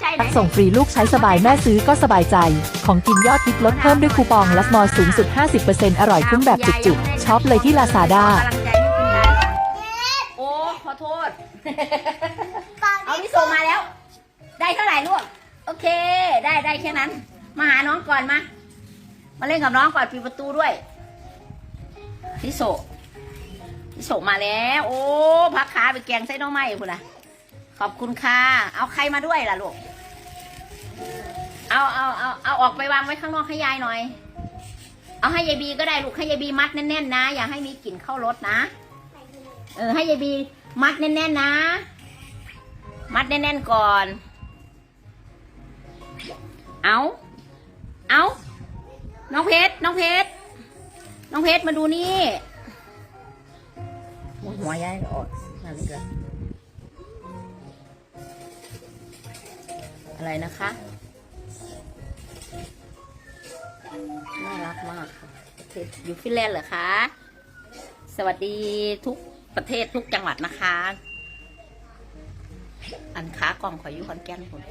ใจไหนพักส่งฟรีลูกใช้สบายแม่ซื้อก็สบายใจ ของกินยอดฮิตลดเพิ่มด้วยคูปองลัสมอสูงสุด 50%อร่อยคุ้มแบบจุกๆช็อปเลยที่ลาซาด้ากำลังใจให้คุณยายโอ้ ขอโทษ เอาพี่โซมาแล้ว ได้เท่าไหร่ลูก โอเค ได้ได้แค่นั้น มาหาน้องก่อนมา มาเล่นกับน้องก่อนปิดประตูด้วยพี่โซพี่โซมาแล้ว โอ้พักขาไปแกงไส้หน้องไม้คุณนะขอบคุณค่ะ เอาใครมาด้วยล่ะลูก เอาเอาเอาเอาออกไปวางไว้ข้างนอกให้ยายหน่อย เอาให้ยายบีก็ได้ลูกให้ยายบีมัดแน่นๆนะ อย่าให้มีกลิ่นเข้ารถนะ เออให้ยายบีมัดแน่นๆนะ มัดแน่นๆก่อน เอาเอาน้องเพชร น้องเพชร น้องเพชรมาดูนี่ หัวยายออกนั่นเลยอะไรนะคะ รักมากประเทศอยู่ฟินแลนด์เหรอคะ สวัสดีทุกประเทศทุกจังหวัดนะคะ อันค้ากล่องขอยอยู่คอนแก่นคน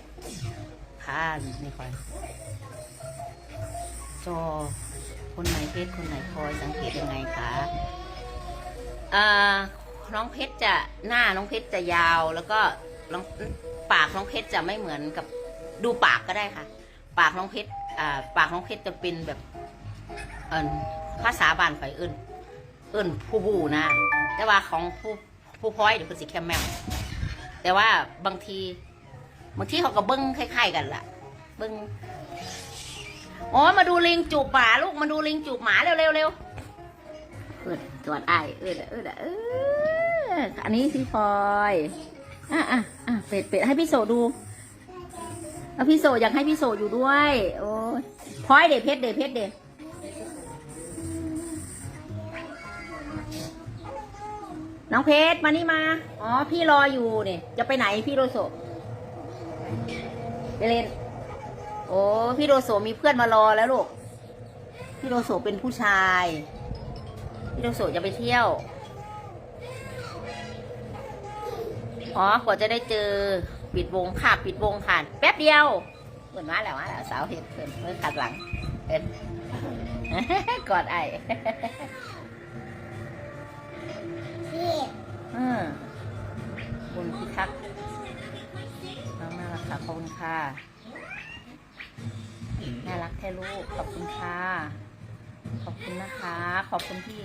ค่ะนี่คอยจอคนไหนเพชรคนไหนพลอยสังเกตยังไงคะเอ่อน้องเพชรจะหน้าน้องเพชรจะยาวแล้วก็น้องปากน้องเพชรจะไม่เหมือนกับดูปากก็ได้ค่ะ ปากน้องเพชรอ่าปากน้องเพชรจะเป็นแบบ อินภาษาบ้านข่อยเอินเอินผู้บูนะ แต่ว่าของผู้ผู้พลอยเดี๋ยวคือสิแคมแมวแต่ว่าบางทีบางทีเขาก็เบิ้งคล้ายๆกันล่ะ เบิ้งอ๋อมาดูลิงจูบหมาลูกมาดูลิงจูบหมาเร็วเร็วเร็วเอิดตรวจไอเอิดเอิดเอออันนี้พี่พลอยอะอะอะเป็ดเป็ดให้พี่โสดูแล้วพี่โสอยากให้พี่โสอยู่ด้วย โอ้ยพลอยเด็เพชรเด็เพชรเด็ น้องเพชรมานี่มา อ๋อ พี่รออยู่เนี่ย จะไปไหนพี่โรโซไปเล่น โอ้พี่โรโซมีเพื่อนมารอแล้วลูก พี่โรโซเป็นผู้ชาย พี่โรโซจะไปเที่ยว อ๋อกว่าจะได้เจอปิดวงค่ะปิดวงค่ะแป๊บเดียวเปิดมาแล้วมาแล้วสาวเห็ดเปิดเมื่อขัดหลังเอ็นกอดไอ อืมคุณพิทักษ์น้องน่ารักค่ะขอบคุณค่ะ น่ารักแท้ลูก ขอบคุณค่ะ ขอบคุณนะคะ ขอบคุณที่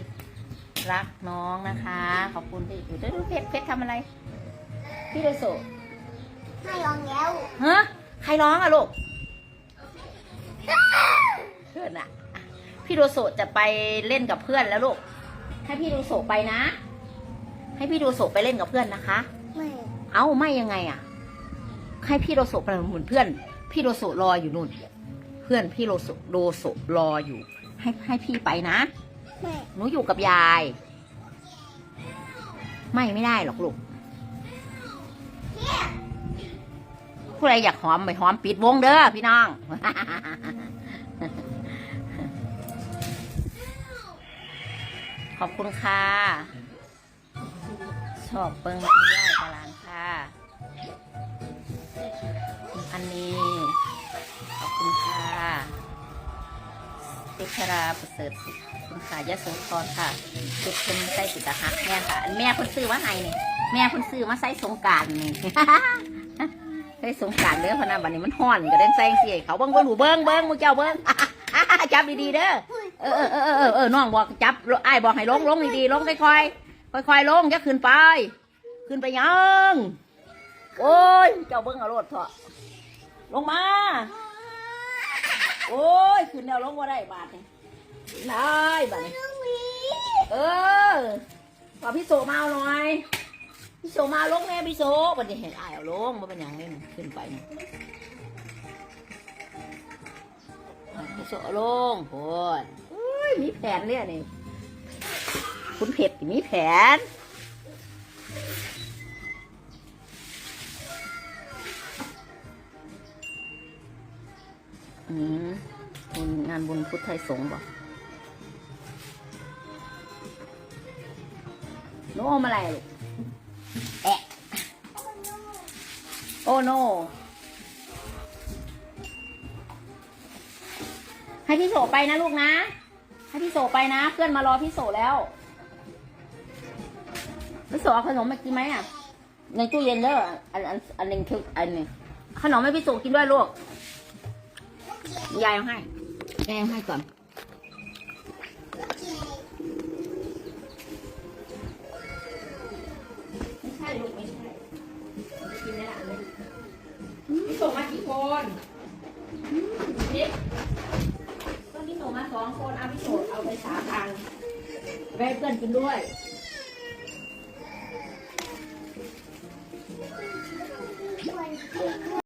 รักน้องนะคะ ขอบคุณที่อยู่ด้วยเพชรเพชรทำอะไร พี่โดโซไม่ยองแล้วฮะใครร้องอะลูกเพื่อนอะพี่โดโซจะไปเล่นกับเพื่อนแล้วลูก ให้พี่โดโซไปนะ ให้พี่โดโซไปเล่นกับเพื่อนนะคะ ไม่เอ้าไม่ยังไงอะให้พี่โดโซไปเหมือนเพื่อน พี่โดโซรออยู่นู่น เพื่อนพี่โดโซโดโซรออยู่ ให้ให้พี่ไปนะ ไม่หนูอยู่กับยาย ไม่ไม่ได้หรอกลูกผู้ใดอยากหอมไปหอมปิดวงเด้อพี่น้อง อบคุณค่ะ ชอบเปิ้งคุณย่ายตลานค่ะ อันนี้ ขอบคุณค่ะเพชราประเสริฐสุขคุณค่ะยะโสธรค่ะจุดเป็นไส้ติดตะหักแม่ค่ะ แม่คนซื้อมาให้นี่แม่คนซื้อมาใส่สงการนี่ใส่สงการเด้อพะนบัดนี้มันฮ้อนก็เด่นใส่เสียเขาเบิ้งเบิ้งหนูเบิ้งเบิ้งมึงเจ้าเบิ้งจับดีๆเด้อ เออเออเออเออเออน้องบอกจับไอ้ายบอกให้ลงลงดีๆลงค่อยๆค่อยๆลงอย่ขึ้นไป ขึ้นไปยังโอ้ยเจ้าเบิ้งเอารถเถอะลงมา โอ้ยขึ้นแล้วลงว่าได้บาทนี่ได้บาทนี่เออขอพี่โสมาเอาหน่อย พี่โสมาลงแม่พี่โสบันนี้เห็นไอายเอาลงมาเป็นอย่างนี้ขึ้นไปนี่พี่โสลงโพดอุ้ย มีแผนเลยนี่คุณเผ็ดมีแผน อืมงานบุญพุทธไทยสงฆ์บอกโนอมอะไรลูกแอะโอโน ให้พี่โฉไปนะลูกนะ ให้พี่โสไปนะ เพื่อนมารอพี่โสแล้วพี่โสเอาขนมมากินไหมอะ ในตู้เย็นเด้ออันอันอันหนึ่งคืออันหนึ่งขนมให้พี่โสกินด้วยลูกยายเอาให้แม่เอาให้ก่อนไม่ใช่ลูกไม่ใช่กินได้ละเลยพี่ส่งมากี่คนนี่ก็พี่ส่งมาส องคนเอาไปโฉดเอาไปสามอันไว้เพื่อนกินด้วย